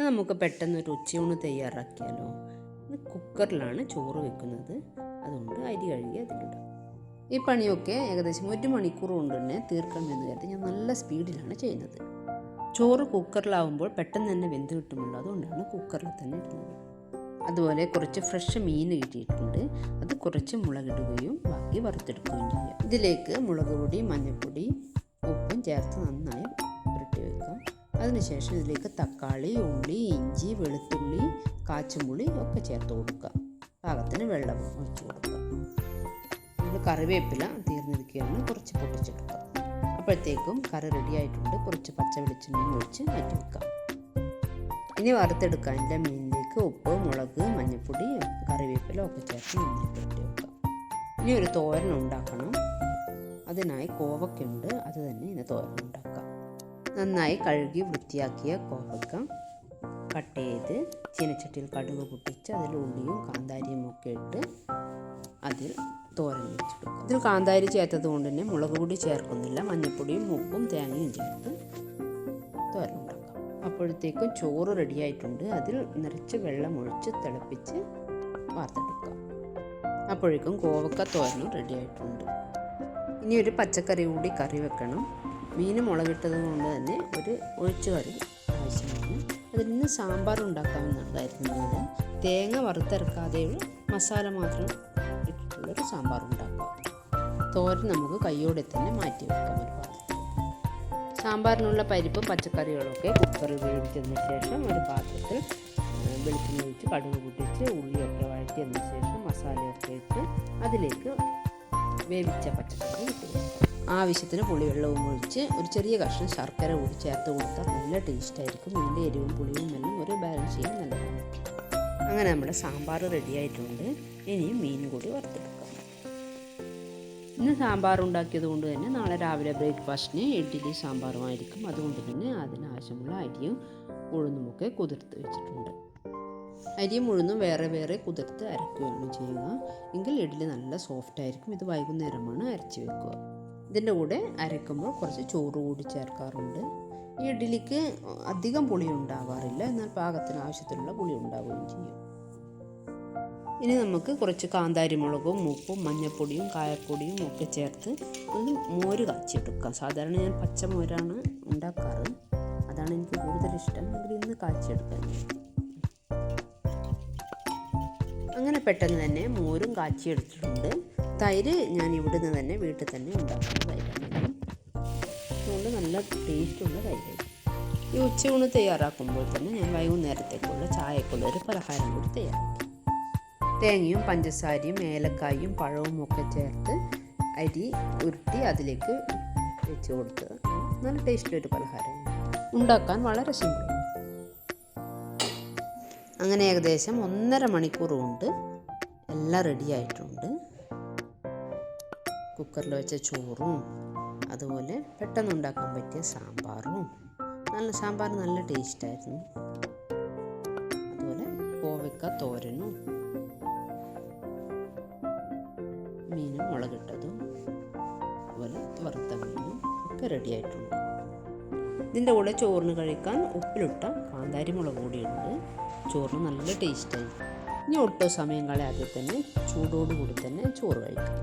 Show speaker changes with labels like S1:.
S1: ഇനി നമുക്ക് പെട്ടെന്ന് ഒരു ഉച്ചയൂണ് തയ്യാറാക്കിയാലോ? ഇത് കുക്കറിലാണ് ചോറ് വെക്കുന്നത്. അതുകൊണ്ട് അരി കഴുകി അതിലിടാം. ഈ പണിയൊക്കെ ഏകദേശം ഒരു മണിക്കൂർ കൊണ്ട് തന്നെ തീർക്കണമെന്ന് കരുതി ഞാൻ നല്ല സ്പീഡിലാണ് ചെയ്യുന്നത്. ചോറ് കുക്കറിലാവുമ്പോൾ പെട്ടെന്ന് തന്നെ വെന്ത് കിട്ടുമല്ലോ? അതുകൊണ്ടാണ് കുക്കറിൽ തന്നെ ഇടുന്നത്. അതുപോലെ കുറച്ച് ഫ്രഷ് മീൻ കിട്ടിയിട്ടുണ്ട്. അത് കുറച്ച് മുളകിടുകയും ബാക്കി വറുത്തെടുക്കുകയും ചെയ്യാം. ഇതിലേക്ക് മുളക് പൊടി മഞ്ഞൾപ്പൊടി ഉപ്പും ചേർത്ത് നന്നായി അതിനുശേഷം ഇതിലേക്ക് തക്കാളി ഉള്ളി ഇഞ്ചി വെളുത്തുള്ളി കാച്ചുമുളി ഒക്കെ ചേർത്ത് കൊടുക്കുക. പാകത്തിന് വെള്ളം ഒഴിച്ച് കൊടുക്കുക. നമ്മൾ കറിവേപ്പില തീർന്നിരിക്കുകയാണ്. കുറച്ച് പൊട്ടിച്ചെടുക്കുക. അപ്പോഴത്തേക്കും കറി റെഡി ആയിട്ടുണ്ട്. കുറച്ച് പച്ച വെളിച്ചെണ്ണയും ഒഴിച്ച് മാറ്റി വെക്കാം ഇനി വറുത്തെടുക്കാൻ എന്റെ മീനിലേക്ക് ഉപ്പ് മുളക് മഞ്ഞൾപ്പൊടി കറിവേപ്പില ഒക്കെ ചേർത്ത് നന്നായിട്ട് ഇട്ട് വെക്കാം ഇനി ഒരു തോരൻ ഉണ്ടാക്കണം. അതിനായി കോവക്കുണ്ട് അത് തന്നെ ഇനി തോരൻ ഉണ്ടാക്കാം. നന്നായി കഴുകി വൃത്തിയാക്കിയ കോവക്ക കട്ട് ചെയ്ത് ചീനച്ചട്ടിയിൽ കടുക് പൊട്ടിച്ച് അതിൽ ഉള്ളിയും കാന്താരിയും ഒക്കെ ഇട്ട് അതിൽ തോരൻ വെച്ചെടുക്കും. ഇതിൽ കാന്താരി ചേർത്തത് കൊണ്ട് തന്നെ മുളക് പൊടി ചേർക്കുന്നില്ല. മഞ്ഞൾപ്പൊടിയും ഉപ്പും തേങ്ങയും ചേർത്ത് തോരൻ ഉണ്ടാക്കാം. അപ്പോഴത്തേക്കും ചോറ് റെഡിയായിട്ടുണ്ട് അതിൽ നിറച്ച് വെള്ളം ഒഴിച്ച് തിളപ്പിച്ച് വാർത്തെടുക്കാം. അപ്പോഴേക്കും കോവക്ക തോരനും റെഡിയായിട്ടുണ്ട് ഇനി ഒരു പച്ചക്കറി കൂടി കറി വെക്കണം. മീൻ മുളകിട്ടത് കൊണ്ട് തന്നെ ഒരു ഒഴിച്ചു കറി ആവശ്യമാണ്. അതിൽ നിന്ന് സാമ്പാർ ഉണ്ടാക്കാമെന്നാണ് കരുതുന്നത് തേങ്ങ വറുത്തിറക്കാതെയുള്ള മസാല മാത്രം ഇട്ടിട്ടുള്ളൊരു സാമ്പാർ ഉണ്ടാക്കുക. തോരൻ നമുക്ക് കയ്യോടെ തന്നെ മാറ്റി വെക്കാം ഒരു പാത്രത്തിൽ. സാമ്പാറിനുള്ള പരിപ്പും പച്ചക്കറികളൊക്കെ കുക്കറിൽ വേവിച്ചതിന് ശേഷം ഒരു പാത്രത്തിൽ വെളിച്ചെണ്ണ ഒഴിച്ച് കടുക് പൊട്ടിച്ച് ഉള്ളിയൊക്കെ വഴറ്റിയതിന് ശേഷം മസാലയൊക്കെ ഇട്ട് അതിലേക്ക് വേവിച്ച പച്ചക്കറി ഇട്ട് കൊടുക്കാം. ആവശ്യത്തിന് പുളിവെള്ളവും ഒഴിച്ച് ഒരു ചെറിയ കഷ്ണം ശർക്കര കൂടി ചേർത്ത് കൊടുത്താൽ നല്ല ടേസ്റ്റായിരിക്കും ഇതിന്റെ എരിവും പുളിയും എല്ലാം ഒരു ബാലൻസ് ചെയ്യാൻ നല്ലതാണ്. അങ്ങനെ നമ്മുടെ സാമ്പാർ റെഡിയായിട്ടുണ്ട് ഇനിയും മീൻ കൂടി വറുത്തെടുക്കാം. ഇന്ന് സാമ്പാർ ഉണ്ടാക്കിയത് കൊണ്ട് തന്നെ നാളെ രാവിലെ ബ്രേക്ക്ഫാസ്റ്റിന് ഇഡ്ഡലി സാമ്പാറുമായിരിക്കും അതുകൊണ്ട് തന്നെ അതിനാവശ്യമുള്ള അരിയും ഉഴുന്നുമൊക്കെ കുതിർത്ത് വെച്ചിട്ടുണ്ട്. അരിയും ഉഴുന്നും വേറെ വേറെ കുതിർത്ത് അരക്കുകയാണ് ചെയ്യുക. എങ്കിൽ ഇഡ്ഡലി നല്ല സോഫ്റ്റ് ആയിരിക്കും. ഇത് വൈകുന്നേരമാണ് അരച്ച് വെക്കുക. ഇതിന്റെ കൂടെ അരയ്ക്കുമ്പോൾ കുറച്ച് ചോറ് കൂടി ചേർക്കാറുണ്ട്. ഈ ഇഡ്ഡലിക്ക് അധികം പുളി ഉണ്ടാവാറില്ല. എന്നാൽ പാകത്തിന് ആവശ്യത്തിനുള്ള പുളി ഉണ്ടാവുകയും ചെയ്യും. ഇനി നമുക്ക് കുറച്ച് കാന്താരി മുളകും ഉപ്പും മഞ്ഞൾപ്പൊടിയും കായപ്പൊടിയും ഒക്കെ ചേർത്ത് ഒന്ന് മോര് കാച്ചിയെടുക്കാം. സാധാരണ ഞാൻ പച്ചമോരാണ് ഉണ്ടാക്കാറ്. അതാണ് എനിക്ക് കൂടുതൽ ഇഷ്ടം. എങ്കിൽ ഇന്ന് കാച്ചിയെടുക്കാൻ അങ്ങനെ പെട്ടെന്ന് തന്നെ മോരും കാച്ചിയെടുത്തിട്ടുണ്ട്. തൈര് ഞാൻ ഇവിടുന്ന് തന്നെ വീട്ടിൽ തന്നെ ഉണ്ടാക്കുന്ന തൈരാണ്. അതുകൊണ്ട് നല്ല ടേസ്റ്റുള്ള തൈര്. ഈ ഉച്ചയൂണ് തയ്യാറാക്കുമ്പോൾ തന്നെ ഞാൻ വൈകുന്നേരത്തേക്കുള്ള ചായക്കുള്ള ഒരു പലഹാരം കൂടി തയ്യാറാക്കി. തേങ്ങയും പഞ്ചസാരയും ഏലക്കായും പഴവും ഒക്കെ ചേർത്ത് അരി ഉരുട്ടി അതിലേക്ക് വെച്ച് കൊടുത്ത് നല്ല ടേസ്റ്റിലൊരു പലഹാരം. ഉണ്ടാക്കാൻ വളരെ സിമ്പിളാണ്. അങ്ങനെ ഏകദേശം ഒന്നര മണിക്കൂർ കൊണ്ട് എല്ലാം റെഡി ആയിട്ടുണ്ട്. കുക്കറിൽ വെച്ച ചോറും അതുപോലെ പെട്ടെന്ന് ഉണ്ടാക്കാൻ പറ്റിയ സാമ്പാറും. നല്ല സാമ്പാർ നല്ല ടേസ്റ്റായിരുന്നു അതുപോലെ കോവക്ക തോരനും മീനും മുളകിട്ടതും അതുപോലെ വറുത്ത മീനും ഒക്കെ റെഡി ആയിട്ടുണ്ട്. ഇതിന്റെ കൂടെ ചോറിന് കഴിക്കാൻ ഉപ്പിലിട്ട കാന്താരി മുളക് കൂടിയുണ്ട് ചോറിന് നല്ല ടേസ്റ്റായി ഇനി ഒട്ടും സമയം കളയാതെ തന്നെ ചൂടോടുകൂടി തന്നെ ചോറ് കഴിക്കാം.